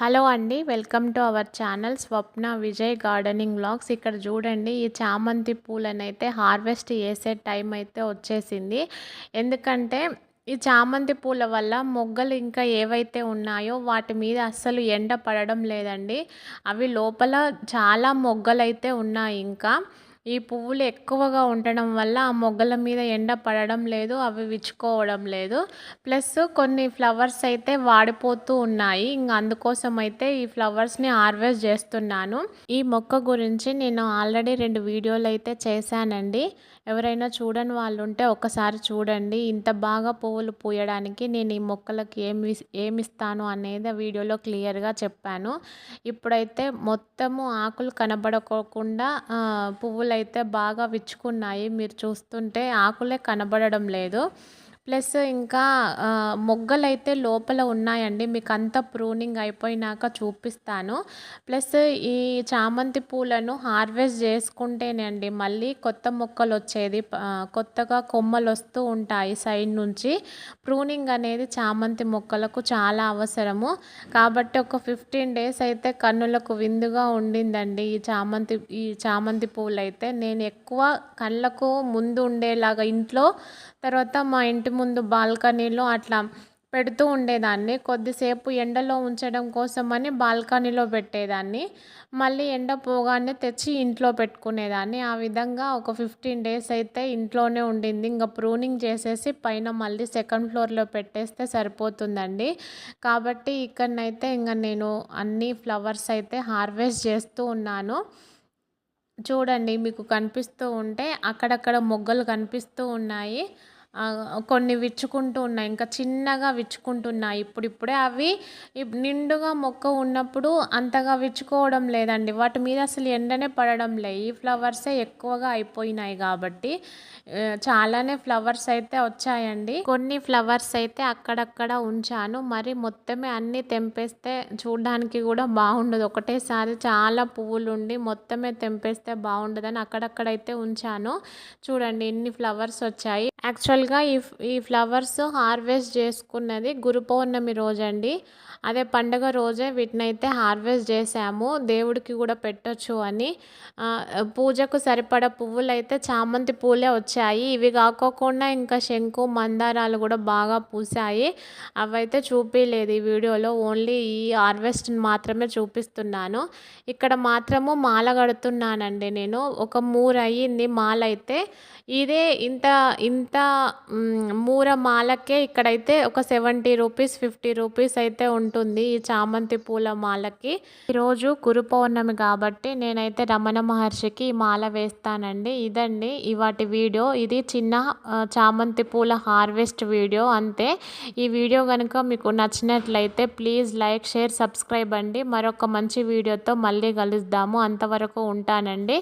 Hello అండి welcome to our channel Swapna Vijay gardening blogs ఇక్కడ చూడండి ఈ చామంతి పూలనైతే హార్వెస్ట్ చేసే టైం అయితే వచ్చేసింది. ఎందుకంటే ఈ చామంతి పూల వల్ల మొగ్గలు ఇంకా ఏవైతే ఉన్నాయో వాటి మీద అస్సలు ఎండ పడడం లేదండి. అవి లోపల చాలా మొగ్గలు అయితే ఉన్నాయి ఇంకా. ఈ పువ్వులు ఎక్కువగా ఉండడం వల్ల ఆ మొగ్గల మీద ఎండ పడడం లేదు అవి విచ్చుకోవడం లేదు. ప్లస్ కొన్ని ఫ్లవర్స్ అయితే వాడిపోతూ ఉన్నాయి. ఇంకా అందుకోసం అయితే ఈ ఫ్లవర్స్ని హార్వెస్ట్ చేస్తున్నాను. ఈ మొక్క గురించి నేను ఆల్రెడీ రెండు వీడియోలు అయితే చేశానండి. ఎవరైనా చూడని వాళ్ళు ఉంటే ఒకసారి చూడండి. ఇంత బాగా పువ్వులు పూయడానికి నేను ఈ మొక్కలకి ఏమి ఏమిస్తాను అనేది వీడియోలో క్లియర్గా చెప్పాను. ఇప్పుడైతే మొత్తము ఆకులు కనబడకోకుండా పువ్వులు అయితే బాగా విచ్చుకున్నాయి. మీరు చూస్తుంటే ఆకులే కనబడడం లేదు. ప్లస్ ఇంకా మొగ్గలైతే లోపల ఉన్నాయండి. మీకు అంత ప్రూనింగ్ అయిపోయినాక చూపిస్తాను. ప్లస్ ఈ చామంతి పూలను హార్వెస్ట్ చేసుకుంటేనండి మళ్ళీ కొత్త మొక్కలు వచ్చేది కొత్తగా కొమ్మలు వస్తూ ఉంటాయి సైడ్ నుంచి. ప్రూనింగ్ అనేది చామంతి మొక్కలకు చాలా అవసరము. కాబట్టి ఒక ఫిఫ్టీన్ డేస్ అయితే కన్నులకు విందుగా ఉండిందండి ఈ చామంతి ఈ చామంతి పూలు అయితే నేను ఎక్కువ కళ్ళకు ముందు ఉండేలాగా ఇంట్లో తర్వాత మా ఇంటి ముందు బాల్కనీలో అట్లా పెడుతూ ఉండేదాన్ని. కొద్దిసేపు ఎండలో ఉంచడం కోసమని బాల్కనీలో పెట్టేదాన్ని. మళ్ళీ ఎండ పోగానే తెచ్చి ఇంట్లో పెట్టుకునేదాన్ని. ఆ విధంగా ఒక ఫిఫ్టీన్ డేస్ అయితే ఇంట్లోనే ఉండింది. ఇంకా ప్రూనింగ్ చేసేసి పైన మళ్ళీ సెకండ్ ఫ్లోర్లో పెట్టేస్తే సరిపోతుందండి. కాబట్టి ఇక్కడనైతే ఇంకా నేను అన్ని ఫ్లవర్స్ అయితే హార్వెస్ట్ చేస్తూ ఉన్నాను. చూడండి మీకు కనిపిస్తూ ఉంటే అక్కడక్కడ మొగ్గలు కనిపిస్తూ ఉన్నాయి. కొన్ని విచ్చుకుంటూ ఉన్నాయి. ఇంకా చిన్నగా విచ్చుకుంటున్నాయి ఇప్పుడిప్పుడే అవి నిండుగా మొక్క ఉన్నప్పుడు అంతగా విచ్చుకోవడం లేదండి. వాటి మీద అసలు ఎండనే పడడం లేదు ఈ ఫ్లవర్సే ఎక్కువగా అయిపోయినాయి కాబట్టి చాలానే ఫ్లవర్స్ అయితే వచ్చాయండి. కొన్ని ఫ్లవర్స్ అయితే అక్కడక్కడ ఉంచాను. మరి మొత్తమే అన్నీ తెంపేస్తే చూడడానికి కూడా బాగుండదు. ఒకటేసారి చాలా పువ్వులు ఉండి మొత్తమే తెంపేస్తే బాగుండదని అక్కడక్కడైతే ఉంచాను. చూడండి ఇన్ని ఫ్లవర్స్ వచ్చాయి. యాక్చువల్ యాక్చువల్గా ఈ ఈ ఫ్లవర్స్ హార్వెస్ట్ చేసుకున్నది గురు పౌర్ణమి రోజండి. అదే పండగ రోజే వీటినైతే హార్వెస్ట్ చేసాము దేవుడికి కూడా పెట్టచ్చు అని. పూజకు సరిపడ పువ్వులు అయితే చామంతి పూలే వచ్చాయి. ఇవి కాకోకుండా ఇంకా శంకు మందారాలు కూడా బాగా పూసాయి అవైతే చూపించలేదు ఈ వీడియోలో. ఓన్లీ ఈ హార్వెస్ట్ని మాత్రమే చూపిస్తున్నాను. ఇక్కడ మాత్రము మాల కడుతున్నానండి నేను. ఒక మూర అయ్యింది మాల అయితే ఇదే ఇంత ఇంత మూర మాలకే ఇక్కడైతే ఒక సెవెంటీ రూపీస్ ఫిఫ్టీ రూపీస్ అయితే ఉంటుంది ఈ చామంతి పూల మాలకి. ఈరోజు గురు పౌర్ణమి కాబట్టి నేనైతే రమణ మహర్షికి ఈ మాల వేస్తానండి. ఇదండి ఇవాటి వీడియో. ఇది చిన్న చామంతి పూల హార్వెస్ట్ వీడియో అంతే. ఈ వీడియో కనుక మీకు నచ్చినట్లయితే ప్లీజ్ లైక్ షేర్ సబ్స్క్రైబ్ అండి. మరొక మంచి వీడియోతో మళ్ళీ కలుద్దాము. అంతవరకు ఉంటానండి.